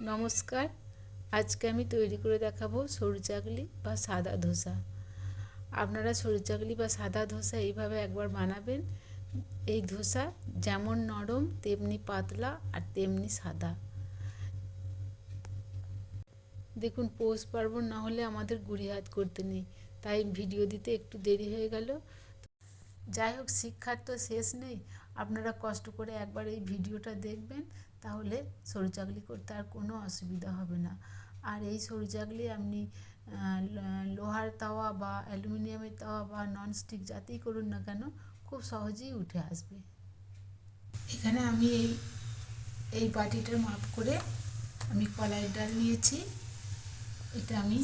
নমস্কার। আজকে আমি তৈরি করে দেখাবো সরু চাকলি বা সাদা ধোসা। আপনারা সরু চাকলি বা সাদা ধোসা এইভাবে একবার বানাবেন। এই ধোসা যেমন নরম, তেমনি পাতলা আর তেমনি সাদা। দেখুন, পৌষ পার্বণ না হলে আমাদের গুড়ি হাত করতে নেই, তাই ভিডিও দিতে একটু দেরি হয়ে গেল। যাই হোক, শিক্ষার তো শেষ নেই। আপনারা কষ্ট করে একবার এই ভিডিওটা দেখবেন। তাহলে সরু চাকলি করতে আর কোনো অসুবিধা হবে না। আর এই সরু চাকলি আপনি লোহার তাওয়া বা অ্যালুমিনিয়ামের তাওয়া বা ননস্টিক যাতেই করুন না কেন, খুব সহজেই উঠে আসবে। এখানে আমি এই এই বাটিটার মাপ করে আমি কলাইয়ের ডাল নিয়েছি। এটা আমি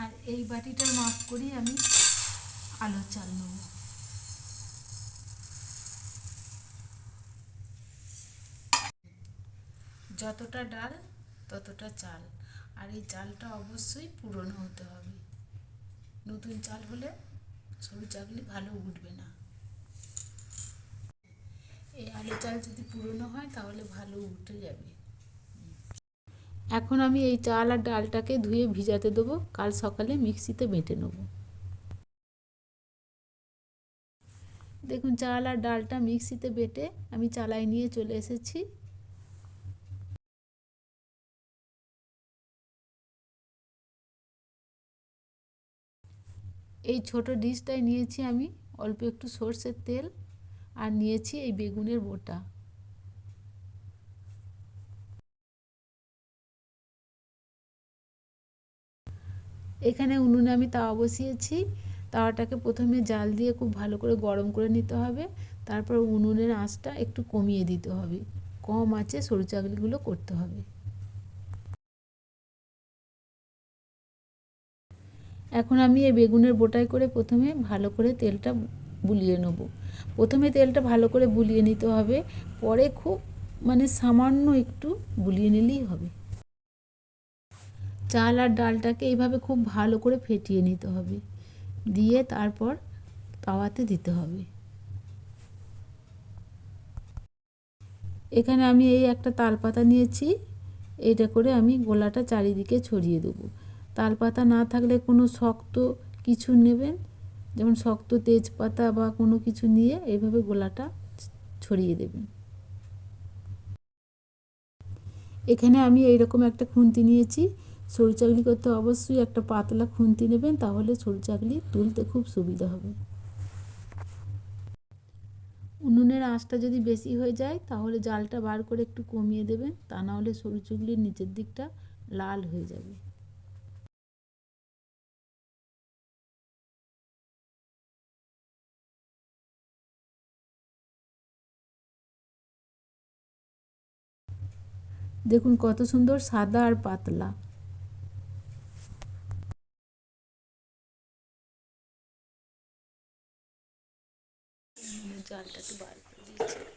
আর এই বাটিটার মাপ করি আমি আলো চাল যতটা ডাল, ততটা চাল। আর এই চালটা অবশ্যই পুরনো হতে হবে। নতুন চাল হলে সরু চাকলি ভালো উঠবে না। এই আলু চাল যদি পুরনো হয়, তাহলে ভালো উঠে যাবে। এখন আমি এই চাল আর ডালটাকে ধুয়ে ভিজাতে দেবো। কাল সকালে মিক্সিতে বেটে নেব। দেখুন চাল আর ডালটা মিক্সিতে বেটে আমি চালাই নিয়ে চলে এসেছি। এই ছোট ডিশটায় নিয়েছি আমি, অল্প একটু সর্ষের তেল আর নিয়েছি এই বেগুনের বোটা। এখানে উনুনে আমি তাওয়া বসিয়েছি। তাওয়াটাকে প্রথমে জাল দিয়ে খুব ভালো করে গরম করে নিতে হবে। তারপর উনুনের আঁচটা একটু কমিয়ে দিতে হবে। কম আঁচে সরু চাকলিগুলো করতে হবে। এখন আমি এই বেগুনের বোটাই করে প্রথমে ভালো করে তেলটা বুলিয়ে নেব। প্রথমে তেলটা ভালো করে বুলিয়ে নিতে হবে। পরে খুব মানে সামান্য একটু বুলিয়ে নিলেই হবে। চাল আর ডালটাকে এইভাবে খুব ভালো করে ফেটিয়ে নিতে হবে। দিয়ে তারপর তাওয়াতে দিতে হবে। এখানে আমি এই একটা তালপাতা নিয়েছি, এইটা করে আমি গোলাটা চারিদিকে ছড়িয়ে দেবো। তালপাতা না থাকলে কোনো শক্ত কিছু নেবেন, যেমন শক্ত তেজপাতা বা কোনো কিছু নিয়ে এইভাবে গোলাটা ছড়িয়ে দেবেন। এখানে আমি এইরকম একটা খুন্তি নিয়েছি সরু চাকলি করতে অবশ্যই একটা পাতলা খুন্তি নেবেন, তাহলে সরু চাকলি তুলতে খুব সুবিধা হবে। উনুনের আঁচটা যদি বেশি হয়ে যায়, তাহলে জালটা বার করে একটু কমিয়ে দেবেন, তা না হলে সরু চুগলির নিচের দিকটা লাল হয়ে যাবে। দেখুন কত সুন্দর সাদা আর পাতলা। জালটা একটু বার করে দিয়েছি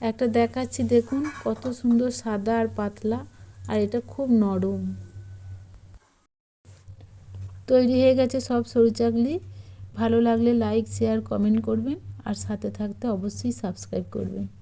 একটা দেখাচ্ছি, দেখুন, কত সুন্দর সাদা আর পাতলা, আর এটা খুব নরম। তৈরি হয়ে গেছে সব সরু চাকলি। ভালো লাগলে লাইক শেয়ার কমেন্ট করবেন, আর সাথে থাকতে অবশ্যই সাবস্ক্রাইব করবেন।